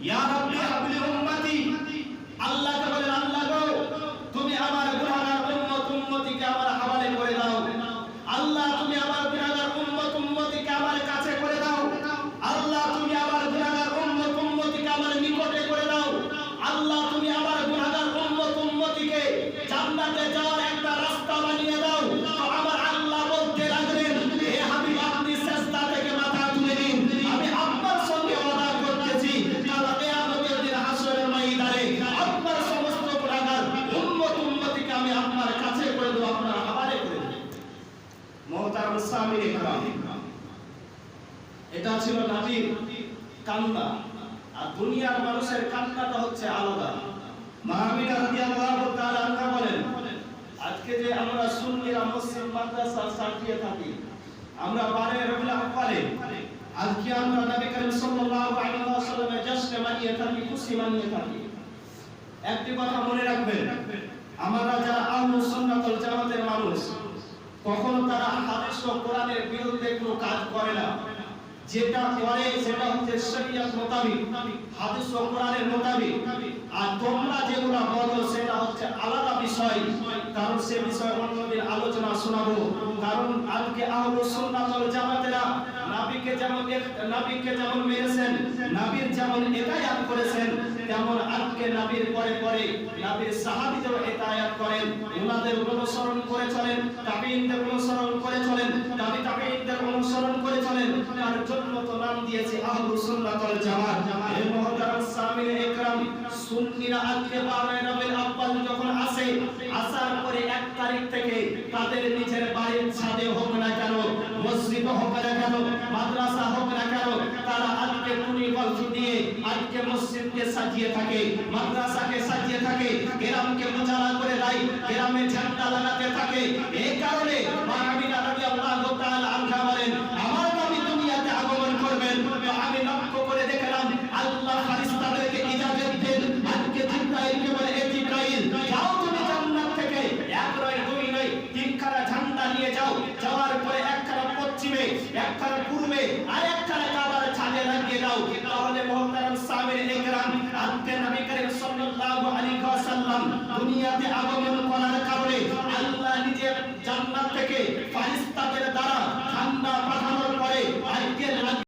یا رب এটা ছিল কান্না। আর দুনিয়ার মানুষের কান্নাটা হচ্ছে আলাদা। বলেন, আজকে যে আমরা সুন্নিরা মুসলিম মাদ্রাসা থাকি, আমরা বারে আজকে আমরা নবী করিম সাল্লাল্লাহু আলাইহি ওয়াসাল্লামের জশ্নে মানিয়ে থাকি, খুশি মানিয়ে থাকি। একটি কথা মনে রাখবেন, আমরা যারা মানুষ কখনো তারা হাদিস ও কোরআনের বিরুদ্ধে কোনো কাজ করে না। যেটা করে সেটা হচ্ছে শরীয়ত মোতাবিক, হাদিস ও কোরআনের মোতাবিক। আর তোমরা যেগুলো বলো সেটা হচ্ছে আলাদা বিষয়, কারণ সে বিষয়ে অন্যদিন আলোচনা শোনাবো। কারণ আজকে আহলুস সুন্নাত ওয়াল জামাতেরা নবীকে যেমন নবীকে যেমন মেরেছেন, নবীর যেমন এতায়াত করেছেন, তেমন আজকে নবীর পরে পরে নবীর করেন অনুসরণ করে চলেন অনুসরণ করে চলেন অনুসরণ করে চলেন, তার জন্য তো নাম দিয়েছে আহলুস সুন্নাত ওয়াল জামাত। এই মুহতারাম ইকরাম সুন্নিরা আজকে যখন আসে, আসার পরে এক তারিখ থেকে তাদের নিজের বাড়ির ছাদে হোক না কেন মসজিদ হোক না কেন, মাদ্রাসা হোক না তারা আজকে টুনি গল্প দিয়ে আজকে মসজিদকে সাজিয়ে থাকে, মাদ্রাসাকে সাজিয়ে থাকে, গ্রামকে মোজালা করে দেয়, গ্রামে ঝান্ডা লাগাতে থাকে। এই কারণে এক নয় দুই নয় তিনখানা ঝান্ডা নিয়ে যাও। যাওয়ার পরে একখানা পশ্চিমে একখানা পূর্বে, আর একখানা কাবার ছাদে লাগিয়ে দাও। তাহলে মুহতারাম সামির ইকরাম আজকে নবী করিম দুনিয়াতে আগমন করার